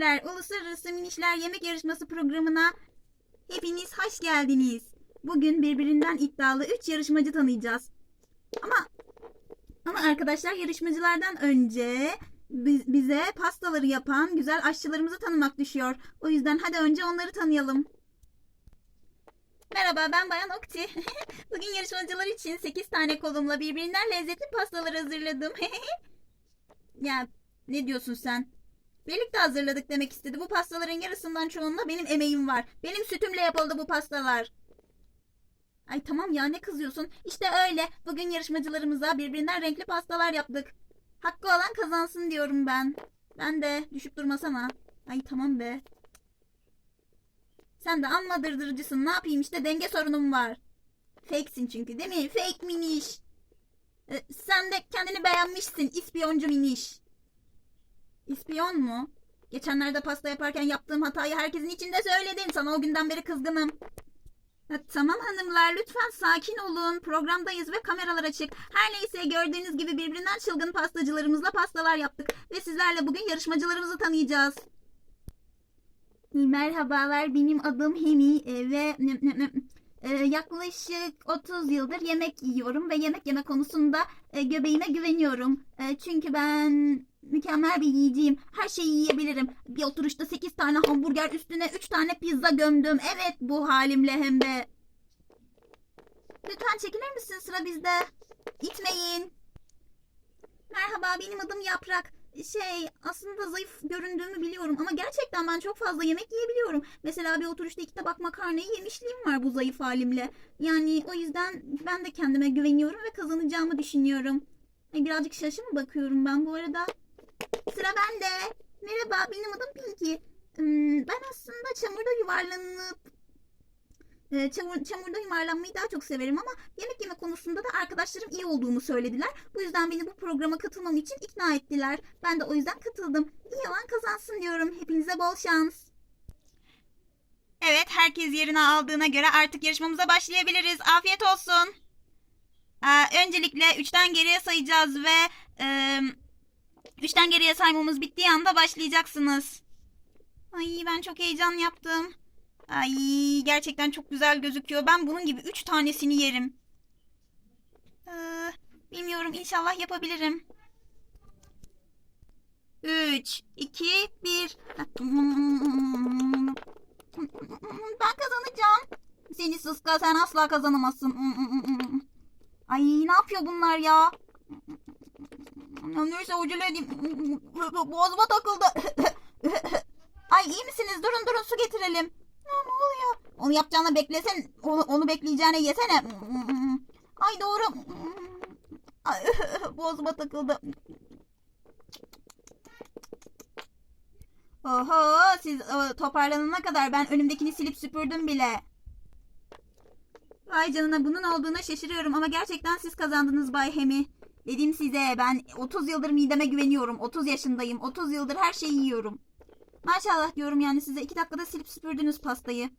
minikler, Uluslararası Minişler Yemek Yarışması programına hepiniz hoş geldiniz. Bugün birbirinden iddialı 3 yarışmacı tanıyacağız. Ama ama arkadaşlar yarışmacılardan önce bi- bize pastaları yapan güzel aşçılarımızı tanımak düşüyor. O yüzden hadi önce onları tanıyalım. Merhaba ben Bayan Okti. Bugün yarışmacılar için 8 tane kolumla birbirinden lezzetli pastalar hazırladım. ya ne diyorsun sen? Birlikte hazırladık demek istedi. Bu pastaların yarısından çoğunda benim emeğim var. Benim sütümle yapıldı bu pastalar. Ay tamam ya ne kızıyorsun? İşte öyle. Bugün yarışmacılarımıza birbirinden renkli pastalar yaptık. Hakkı olan kazansın diyorum ben. Ben de düşüp durmasana. Ay tamam be. Sen de amma dırdırıcısın. Ne yapayım işte denge sorunum var. Fake'sin çünkü değil mi? Fake miniş. Ee, sen de kendini beğenmişsin. İspiyoncu miniş. İspiyon mu? Geçenlerde pasta yaparken yaptığım hatayı herkesin içinde söyledin. Sana o günden beri kızgınım. Ha, tamam hanımlar lütfen sakin olun. Programdayız ve kameralar açık. Her neyse gördüğünüz gibi birbirinden çılgın pastacılarımızla pastalar yaptık. Ve sizlerle bugün yarışmacılarımızı tanıyacağız. Merhabalar benim adım Hemi e, ve e, yaklaşık 30 yıldır yemek yiyorum ve yemek yeme konusunda e, göbeğime güveniyorum. Çünkü ben mükemmel bir yiyeceğim. Her şeyi yiyebilirim. Bir oturuşta 8 tane hamburger üstüne 3 tane pizza gömdüm. Evet bu halimle hem de. Lütfen çekilir misin sıra bizde? İtmeyin. Merhaba benim adım Yaprak. Şey aslında zayıf göründüğümü biliyorum ama gerçekten ben çok fazla yemek yiyebiliyorum. Mesela bir oturuşta iki tabak makarnayı yemişliğim var bu zayıf halimle. Yani o yüzden ben de kendime güveniyorum ve kazanacağımı düşünüyorum. Birazcık şaşı mı bakıyorum ben bu arada? Sıra bende. Merhaba benim adım Pinky. Hmm, Ben aslında çamurda yuvarlanıp e, çamur, çamurda yuvarlanmayı daha çok severim ama yemek yeme konusunda da arkadaşlarım iyi olduğumu söylediler. Bu yüzden beni bu programa katılmam için ikna ettiler. Ben de o yüzden katıldım. İyi olan kazansın diyorum. Hepinize bol şans. Evet, herkes yerine aldığına göre artık yarışmamıza başlayabiliriz. Afiyet olsun. Ee, öncelikle 3'ten geriye sayacağız ve 3'ten geriye saymamız bittiği anda başlayacaksınız. Ay ben çok heyecan yaptım. Ay gerçekten çok güzel gözüküyor. Ben bunun gibi 3 tanesini yerim. Ee, bilmiyorum inşallah yapabilirim. 3, 2, 1. Ben kazanacağım. Seni sıska sen asla kazanamazsın. Ay ne yapıyor bunlar ya? Neyse acele edeyim. Boğazıma takıldı. Ay iyi misiniz? Durun durun su getirelim. Ya, ne oluyor? Onu yapacağını beklesen, onu, onu bekleyeceğine yesene. Ay doğru. Ay, boğazıma takıldı. Oho siz e, toparlanana kadar ben önümdekini silip süpürdüm bile. Vay canına bunun olduğuna şaşırıyorum ama gerçekten siz kazandınız Bay Hemi. Dedim size ben 30 yıldır mideme güveniyorum. 30 yaşındayım. 30 yıldır her şeyi yiyorum. Maşallah diyorum yani size 2 dakikada silip süpürdünüz pastayı.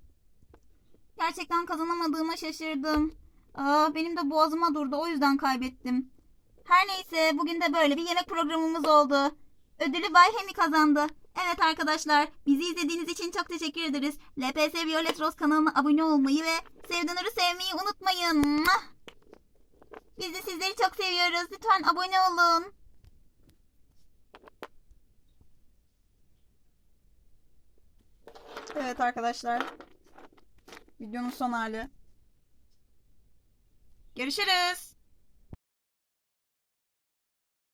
Gerçekten kazanamadığıma şaşırdım. Aa, benim de boğazıma durdu o yüzden kaybettim. Her neyse bugün de böyle bir yemek programımız oldu. Ödülü Bay Hemi kazandı. Evet arkadaşlar bizi izlediğiniz için çok teşekkür ederiz. LPS Violet Rose kanalına abone olmayı ve Sevdanur'u sevmeyi unutmayın. Muah! Biz de sizleri çok seviyoruz. Lütfen abone olun. Evet arkadaşlar. Videonun son hali. Görüşürüz.